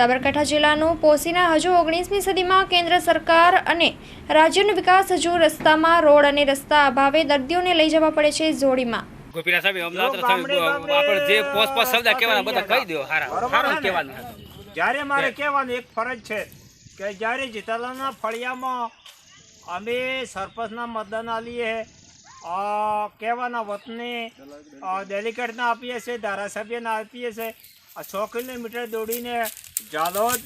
સાબરકાંઠા જિલ્લાનું પોસીના હજુ ઓગણીસમી સદીમાં કેન્દ્ર સરકાર અને રાજ્યનો વિકાસ હજુ રસ્તામાં રોડ અને રસ્તા અભાવે દર્દીઓને લઈ જવા પડે છે જોડીમાં. ગોપીનાથ સાહેબ અમદાવાદ જો ગામડે ગામડે આપણે જે પોસ પોસ શબ્દ કહેવાના બધા કહી દો હારા. હારા ને? કહેવાનું. જ્યારે મારે કહેવાનું એક ફરજ છે કે જ્યારે જીતાલાના ફળિયામાં અમે સરપંચના મતદાન આલીએ અ, કહેવાના વતને ડેલિકેટના આપીએ છીએ ધારાસભ્યના આપીએ છીએ સો કિલોમીટર દોડીને જાલોદ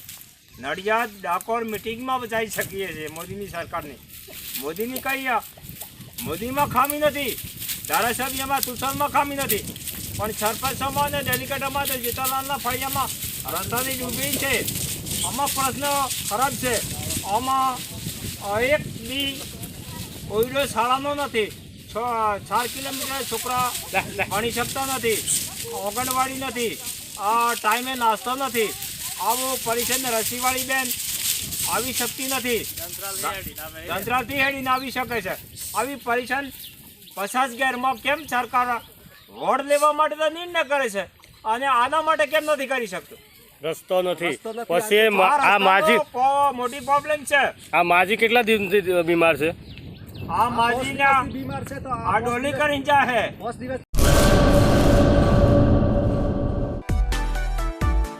નડિયાદ ડાકોર મિટિંગમાં જઈ શકીએ છીએ મોદીની સરકારની. મોદીની કહીએ મોદીમાં ખામી નથી. ધારાસભ્યમાં તુષારમાં ખામી નથી. પણ સરપંચોમાં અને ડેલિકેટોમાં તો જીતાલાલના ફળિયામાં રસ્તાની ડૂબી છે. આમાં પ્રશ્ન ખરાબ છે. આમાં એક બી કોઈડો શાળાનો નથી. છ ચાર કિલોમીટર છોકરા ભણી શકતા નથી. આંગણવાડી નથી. આ ટાઈમે નાસ્તો નથી. આવો પરિષદને રસીવાળી બેન. આવી શકતી નથી. જંત્રાલથી હેડીને આવી શકે છે. આવી પરિષદ પચાસ ગેરમાં કેમ સરકાર વોર્ડ લેવા માટે તો નિર્ણય કરે છે? અને આના માટે કેમ નથી કરી શકતું? રસ્તો નથી. પછી આ માજી મોટી પ્રોબ્લેમ છે. આ માજી કેટલા દિવસથી બીમાર છે? આ માજીના આ ડોલી કરીને જાહે